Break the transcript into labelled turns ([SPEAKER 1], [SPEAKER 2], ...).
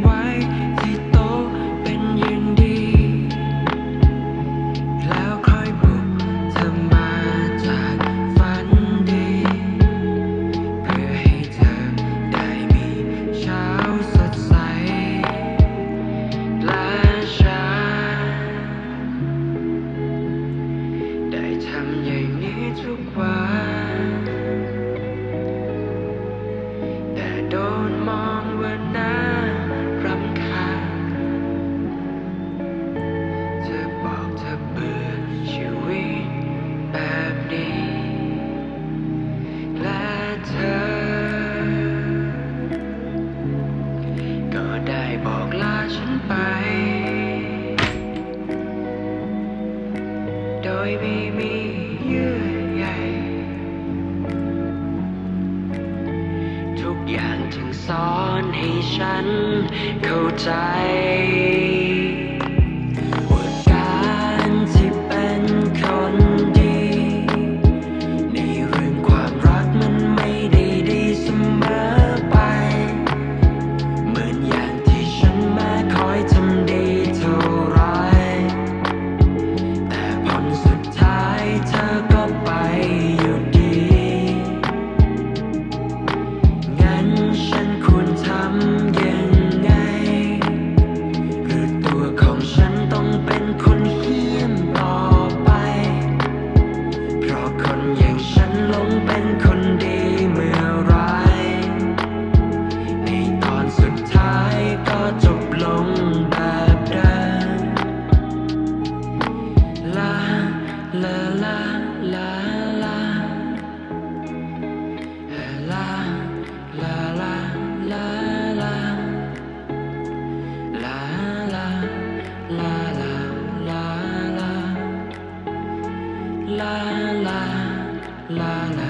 [SPEAKER 1] ไว้ที่โต๊ะเป็นยืนดี แล้วคอยปลุกเธอมาจากฝันดี เพื่อให้เธอได้มีเช้าสดใส และฉันได้ทำใหญ่ โดยไม่มีเยื่อใยทุกอย่างถึงสอนให้ฉันเข้าใจ la la